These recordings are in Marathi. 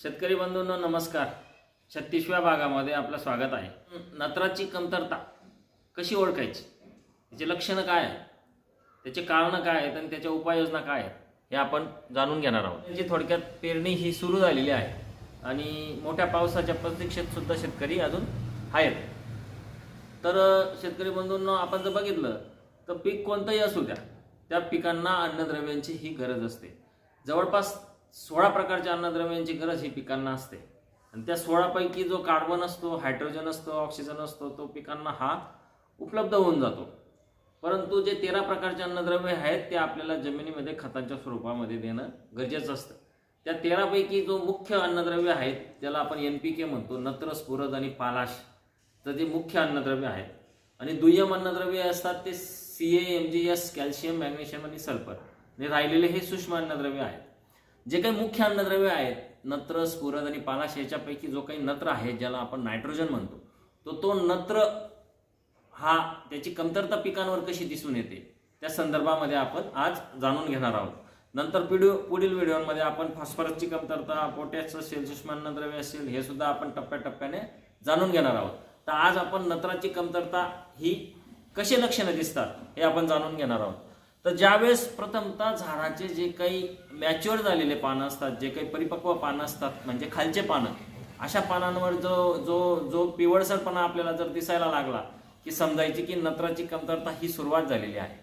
शेतकरी बंधूंनो नमस्कार. छत्तीसव्या भागामध्ये आपलं स्वागत आहे. नत्राची कमतरता कशी ओळखायची? त्याची लक्षणं काय आहे त्याचे कारणं काय आहेत आणि त्याच्या उपाययोजना काय आहेत? हे आपण जाणून घेणार आहोत. त्याची थोडक्यात पेरणी ही सुरू झालेली आहे आणि मोठ्या पावसाच्या प्रतीक्षेतसुद्धा शेतकरी अजून आहेत. तर शेतकरी बंधूंना आपण जर बघितलं तर पीक कोणतंही असू द्या त्या पिकांना अन्नद्रव्यांची ही गरज असते. जवळपास सोळा प्रकारच्या अन्नद्रव्यांची गरज ही पिकांना असते. आणि त्या सोळापैकी जो कार्बन असतो हायड्रोजन असतो ऑक्सिजन असतो तो पिकांना हा उपलब्ध होऊन जातो. परंतु जे तेरा प्रकारचे अन्नद्रव्य आहेत ते आपल्याला जमिनीमध्ये खतांच्या स्वरूपामध्ये देणं गरजेचं असतं. त्या तेरापैकी जो मुख्य अन्नद्रव्य आहेत ज्याला आपण एन पी के म्हणतो नत्र स्फुरद आणि पालाश तर जे मुख्य अन्नद्रव्य आहेत. आणि दुय्यम अन्नद्रव्य असतात ते C M G S calcium magnesium आणि सल्फर आणि राहिलेले हे सूक्ष्म अन्नद्रव्य आहेत. जे काही मुख्य अन्नद्रव्य आहेत नत्र स्फुरद आणि पालाश याच्यापैकी जो काही नत्र आहे ज्याला आपण नायट्रोजन म्हणतो तो तो नत्र हा त्याची कमतरता पिकांवर कशी दिसून येते त्या संदर्भामध्ये आपण आज जाणून घेणार आहोत. नंतर पिढी पुढील व्हिडिओमध्ये आपण फॉस्फरसची कमतरता पोटॅश असेल सूक्ष्म अन्नद्रव्य असेल हे सुद्धा आपण टप्प्याटप्प्याने जाणून घेणार आहोत. तर आज आपण नत्राची कमतरता ही कसे लक्षणं दिसतात हे आपण जाणून घेणार आहोत. तर ज्यावेळेस प्रथमतः झाडाचे जे काही मॅच्युअर झालेले पानं असतात जे काही परिपक्व पानं असतात म्हणजे खालचे पानं अशा पानांवर जो जो जो पिवळसरपणा आपल्याला जर दिसायला लागला की समजायची की नत्राची कमतरता ही सुरुवात झालेली आहे.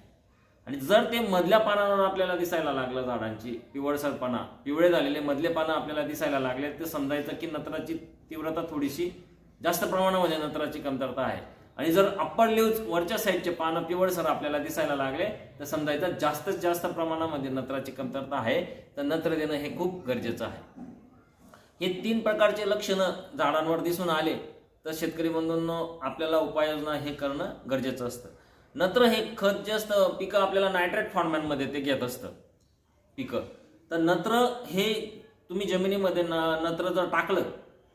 आणि जर ते मधल्या पानांवर आपल्याला दिसायला लागलं झाडांची पिवळसरपणा पिवळे झालेले मधले पानं आपल्याला दिसायला लागले तर समजायचं की नत्राची तीव्रता थोडीशी जास्त प्रमाणामध्ये नत्राची कमतरता आहे. आणि जर अप्पर लिव्ज वरच्या साईडचे पानं पिवळसर आपल्याला दिसायला लागले तर समजायचं जास्तीत जास्त प्रमाणामध्ये नत्राची कमतरता आहे तर नत्र देणं हे खूप गरजेचं आहे. हे तीन प्रकारचे लक्षणं झाडांवर दिसून आले तर शेतकरी बंधूंनो आपल्याला उपाययोजना हे करणं गरजेचं असतं. नत्र हे खत जे असतं पिकं आपल्याला नायट्रेट फॉर्मॅनमध्ये ते घेत असतं पिकं. तर नत्र हे तुम्ही जमिनीमध्ये न नत्र जर टाकलं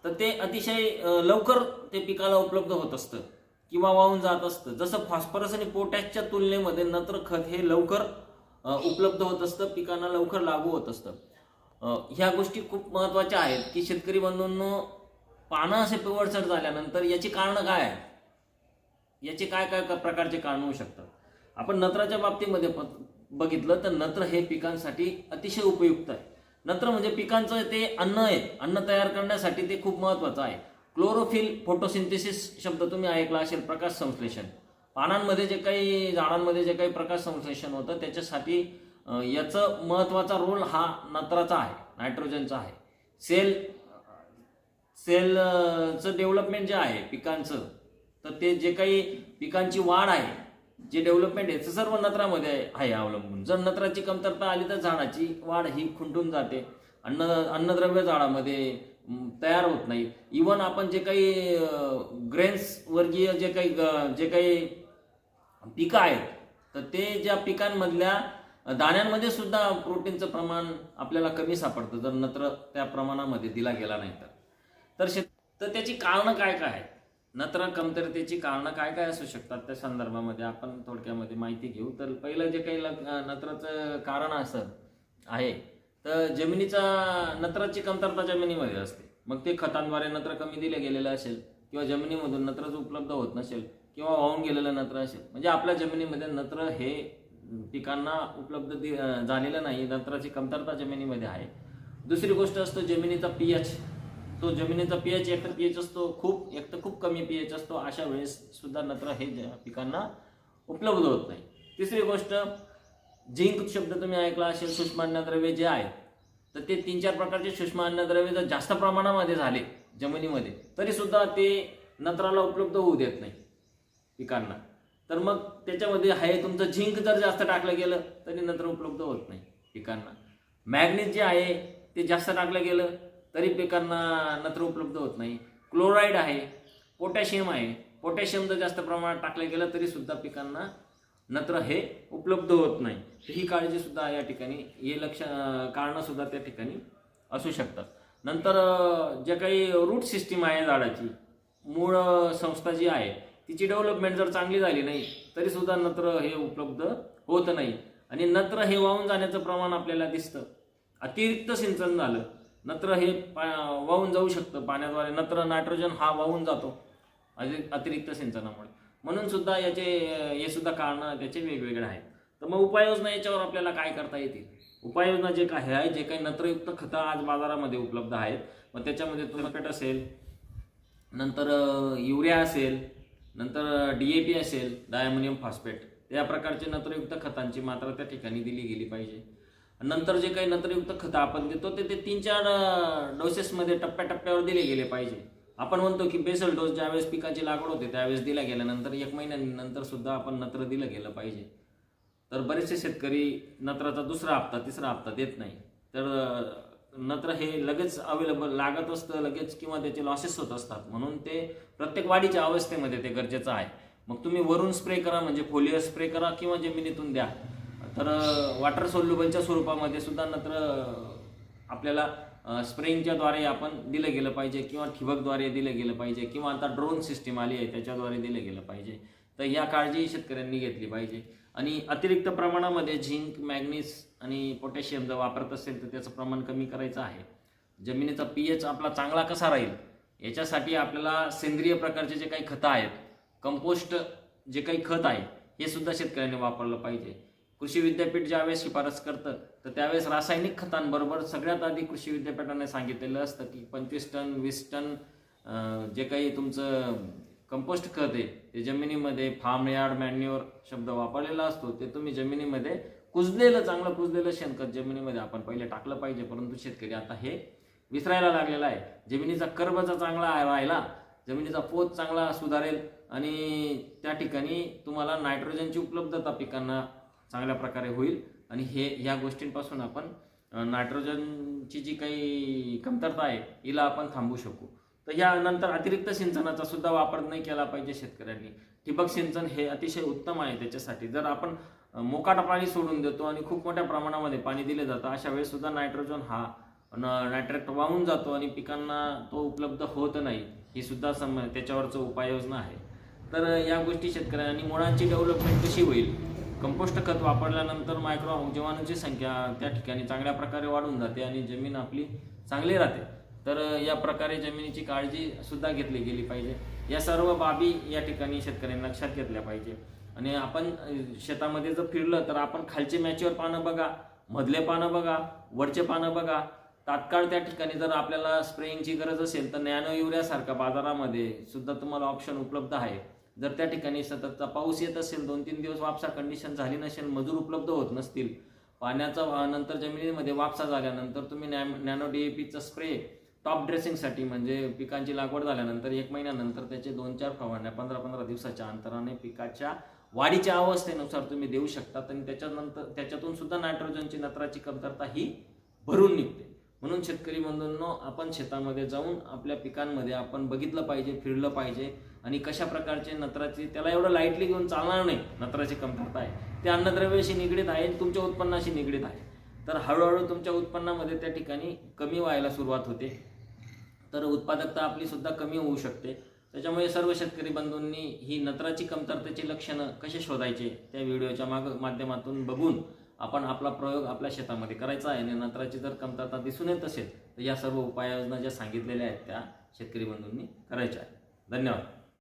तर ते अतिशय लवकर ते पिकाला उपलब्ध होत असतं. किंवा वाहून जात असतं. जसं फॉस्फरस आणि पोटॅशच्या तुलनेमध्ये नत्र खत हे लवकर उपलब्ध होत असतं पिकांना लवकर लागू होत असतं. ह्या गोष्टी खूप महत्त्वाच्या आहेत की शेतकरी बंधूंनो पानं असे पिवळसर झाल्यानंतर याची कारणं काय आहेत? याचे काय काय काय प्रकारचे कारण होऊ शकतात? आपण नत्राच्या बाबतीमध्ये प- बघितलं तर नत्र हे पिकांसाठी अतिशय उपयुक्त आहे. नत्र म्हणजे पिकांचं ते अन्न आहे. अन्न तयार करण्यासाठी ते खूप महत्वाचं आहे. क्लोरोफिल फोटोसिंथेसिस शब्द तुम्ही ऐकला असेल प्रकाश संश्लेषण. पानांमध्ये जे काही झाडांमध्ये जे काही प्रकाश संश्लेषण होतं त्याच्यासाठी याचं महत्त्वाचा रोल हा नत्राचा आहे नायट्रोजनचा आहे. सेल सेलचं डेव्हलपमेंट जे आहे पिकांचं तर ते जे काही पिकांची वाढ आहे जे डेव्हलपमेंट आहे ते सर्व नत्रामध्ये आहे- अवलंबून. जर नत्राची कमतरता आली तर झाडाची वाढ ही खुंटून जाते. अन्न अन्नद्रव्य झाडामध्ये तयार होत नाही. इवन आपण जे काही ग्रेन्स वर्गीय जे काही जे काही पिकं आहेत तर ते ज्या पिकांमधल्या दाण्यांमध्ये सुद्धा प्रोटीनचं प्रमाण आपल्याला कमी सापडतं जर नत्र त्या प्रमाणामध्ये दिला गेला नाही तर. तर शेत तर त्याची कारणं काय काय आहेत? नत्र कमतरतेची कारणं काय काय असू शकतात त्या संदर्भामध्ये? आपण थोडक्यामध्ये माहिती घेऊ. तर पहिलं जे काही नत्राचं कारण असं आहे तर जमिनीचा नत्राची कमतरता जमिनीमध्ये असते. मग ते खतांद्वारे नत्र कमी दिले गेलेलं असेल किंवा जमिनीमधून नत्रच उपलब्ध होत नसेल किंवा वाहून गेलेलं नत्र असेल. म्हणजे आपल्या जमिनीमध्ये नत्र हे पिकांना उपलब्ध दि- झालेलं नाही नत्राची कमतरता जमिनीमध्ये आहे. दुसरी गोष्ट असतो जमिनीचा पीएच तो जमिनीचा पीएच एकतर पी पीएच असतो खूप एकतर खूप कमी पीएच असतो. अशा वेळेस सुद्धा नत्र हे पिकांना उपलब्ध होत नाही. तिसरी गोष्ट झिंक शब्द तुम्ही ऐकला असेल सूक्ष्म अन्नद्रव्य जे आहे तर ते तीन चार प्रकारचे सूक्ष्म अन्नद्रव्य जर जास्त प्रमाणामध्ये झाले जमिनीमध्ये तरी सुद्धा ते नत्राला उपलब्ध होऊ देत नाही पिकांना. तर मग त्याच्यामध्ये आहे तुमचं झिंक जर जास्त टाकलं गेलं तरी नत्र उपलब्ध होत नाही पिकांना. मॅग्नेट जे आहे ते जास्त टाकलं गेलं तरी पिकांना नत्र उपलब्ध होत नाही. क्लोराईड आहे पोटॅशियम आहे पोटॅशियम जर जास्त प्रमाणात टाकलं गेलं तरी सुद्धा पिकांना नत्र हे उपलब्ध होत नाही. तर ही काळजी सुद्धा या ठिकाणी हे लक्ष कारणं सुद्धा त्या ठिकाणी असू शकतात. नंतर जे काही रूट सिस्टीम आहे झाडाची मूळ संस्था जी आहे तिची डेव्हलपमेंट जर चांगली झाली नाही तरी सुद्धा नत्र हे उपलब्ध होत नाही. आणि नत्र हे वाहून जाण्याचं प्रमाण आपल्याला दिसतं. अतिरिक्त सिंचन झालं नत्र हे पा वाहून जाऊ शकतं. पाण्याद्वारे नत्र नायट्रोजन हा वाहून जातो अतिरिक्त सिंचनामुळे. म्हणून सुद्धा याचे हे सुद्धा कारणं त्याचे वेगवेगळे आहेत. तर मग उपाययोजना याच्यावर आपल्याला काय करता येतील? उपाययोजना जे काही आहे जे काही नत्रयुक्त खतं आज बाजारामध्ये उपलब्ध आहेत मग त्याच्यामध्ये तुमपेट असेल नंतर युरिया असेल नंतर डी ए पी असेल डायमोनियम फॉस्फेट या प्रकारचे नत्रयुक्त खतांची मात्रा त्या ठिकाणी दिली गेली पाहिजे. नंतर जे काही नत्रयुक्त खतं आपण देतो ते ते तीन चार डोसेसमध्ये टप्प्याटप्प्यावर दिले गेले पाहिजे. आपण म्हणतो की बेसल डोस ज्यावेळेस पिकाची लागवड होते त्यावेळेस दिला गेल्यानंतर एक महिन्यानंतर सुद्धा आपण नत्र दिलं गेलं पाहिजे. तर बरेचसे शेतकरी नत्राचा दुसरा हप्ता तिसरा हप्ता देत नाही. तर नत्र हे लगेच अवेलेबल लागत असतं लगेच किंवा त्याचे लॉसेस होत असतात. म्हणून ते प्रत्येक वाढीच्या अवस्थेमध्ये ते गरजेचं आहे. मग तुम्ही वरून स्प्रे करा म्हणजे फोलियर स्प्रे करा किंवा जमिनीतून द्या. तर वॉटर सोल्युबलच्या स्वरूपामध्ये सुद्धा नत्र आपल्याला स्प्रेंगच्याद्वारे आपण दिलं गेलं पाहिजे किंवा ठिबकद्वारे दिलं गेलं पाहिजे किंवा आता ड्रोन सिस्टीम आली आहे त्याच्याद्वारे दिलं गेलं पाहिजे. तर या काळजी शेतकऱ्यांनी घेतली पाहिजे. आणि अतिरिक्त प्रमाणामध्ये झिंक मॅग्नीस आणि पोटॅशियम जर वापरत असेल तर त्याचं प्रमाण कमी करायचं आहे. जमिनीचा पी एच आपला चांगला कसा राहील याच्यासाठी आपल्याला सेंद्रिय प्रकारचे जे काही खतं आहेत कंपोस्ट जे काही खत आहे हे सुद्धा शेतकऱ्यांनी वापरलं पाहिजे. कृषी विद्यापीठ ज्यावेळेस शिफारस करतं तर त्यावेळेस रासायनिक खतांबरोबर सगळ्यात आधी कृषी विद्यापीठाने सांगितलेलं असतं की पंचवीस टन वीस टन जे काही तुमचं कंपोस्ट खत आहे ते जमिनीमध्ये फार्म यार्ड मॅन्युअर शब्द वापरलेला असतो ते तुम्ही जमिनीमध्ये कुजलेलं चांगलं कुजलेलं शेणखत जमिनीमध्ये आपण पहिले टाकलं पाहिजे परंतु शेतकरी आता हे विसरायला लागलेला आहे. जमिनीचा कर्बचा चांगला राहिला जमिनीचा पोत चांगला सुधारेल आणि त्या ठिकाणी तुम्हाला नायट्रोजनची उपलब्धता पिकांना चांगल्या प्रकारे होईल. आणि हे ह्या गोष्टींपासून आपण नायट्रोजनची जी काही कमतरता आहे हिला आपण थांबू शकू. तर यानंतर अतिरिक्त सिंचनाचा सुद्धा वापर नाही केला पाहिजे शेतकऱ्यांनी. ठिबक सिंचन हे अतिशय उत्तम आहे त्याच्यासाठी. जर आपण मोकाट पाणी सोडून देतो आणि खूप मोठ्या प्रमाणामध्ये पाणी दिले जातं अशा वेळेस सुद्धा नायट्रोजन हा नायट्रेट वाहून जातो आणि पिकांना तो उपलब्ध होत नाही. ही सुद्धा सम त्याच्यावरचं उपाययोजना आहे. तर या गोष्टी शेतकऱ्यांनी मुळांची डेव्हलपमेंट कशी होईल? कंपोस्ट खत वापरल्यानंतर मायक्रो जीवाणूंची संख्या त्या ठिकाणी चांगल्या प्रकारे वाढून जाते आणि जमीन आपली चांगली राहते. तर या प्रकारे जमिनीची काळजी सुद्धा घेतली गेली पाहिजे. या सर्व बाबी या ठिकाणी शेतकऱ्यांनी लक्षात घेतल्या पाहिजे. आणि आपण शेतामध्ये जर फिरलं तर आपण खालचे मॅच्युअर पानं बघा मधले पानं बघा वरचे पानं बघा. तात्काळ त्या ठिकाणी जर आपल्याला स्प्रेइंगची गरज असेल तर नॅनो युरियासारखा बाजारामध्ये सुद्धा तुम्हाला ऑप्शन उपलब्ध आहे. जर त्या ठिकाणी सततचा पाऊस येत असेल दोन तीन दिवस वापसा कंडिशन झाली नसेल मजूर उपलब्ध होत नसतील पाण्याचा नंतर जमिनीमध्ये वापसा झाल्यानंतर तुम्ही नॅ नॅनो डी ए पीचा स्प्रे टॉप ड्रेसिंगसाठी म्हणजे पिकांची लागवड झाल्यानंतर एक महिन्यानंतर त्याचे दोन चार फवारण्या पंधरा पंधरा दिवसाच्या अंतराने पिकाच्या वाढीच्या अवस्थेनुसार तुम्ही देऊ शकतात आणि त्याच्यानंतर त्याच्यातून सुद्धा नायट्रोजनची नत्राची कमतरता ही भरून निघते. म्हणून शेतकरी बंधूंनो आपण शेतामध्ये जाऊन आपल्या पिकांमध्ये आपण बघितलं पाहिजे फिरलं पाहिजे आणि कशा प्रकारचे नत्राची त्याला एवढं लाईटली घेऊन चालणार नाही नत्राची कमतरता आहे. ते अन्नद्रव्याशी निगडीत आहे आणि तुमच्या उत्पन्नाशी निगडीत आहे. तर हळूहळू तुमच्या उत्पन्नामध्ये त्या ठिकाणी कमी व्हायला सुरुवात होते. तर उत्पादकता आपली सुद्धा कमी होऊ शकते. त्याच्यामुळे सर्व शेतकरी बंधूंनी ही नत्राची कमतरतेची लक्षणं कसे शोधायचे त्या व्हिडिओच्या माग माध्यमातून बघून आपण आपला प्रयोग आपल्या शेतामध्ये करायचा आहे आणि नंतराची जर कमतरता दिसून येत असेल तर या सर्व उपाययोजना ज्या सांगितलेल्या आहेत त्या शेतकरी बंधूंनी करायच्या आहेत. धन्यवाद.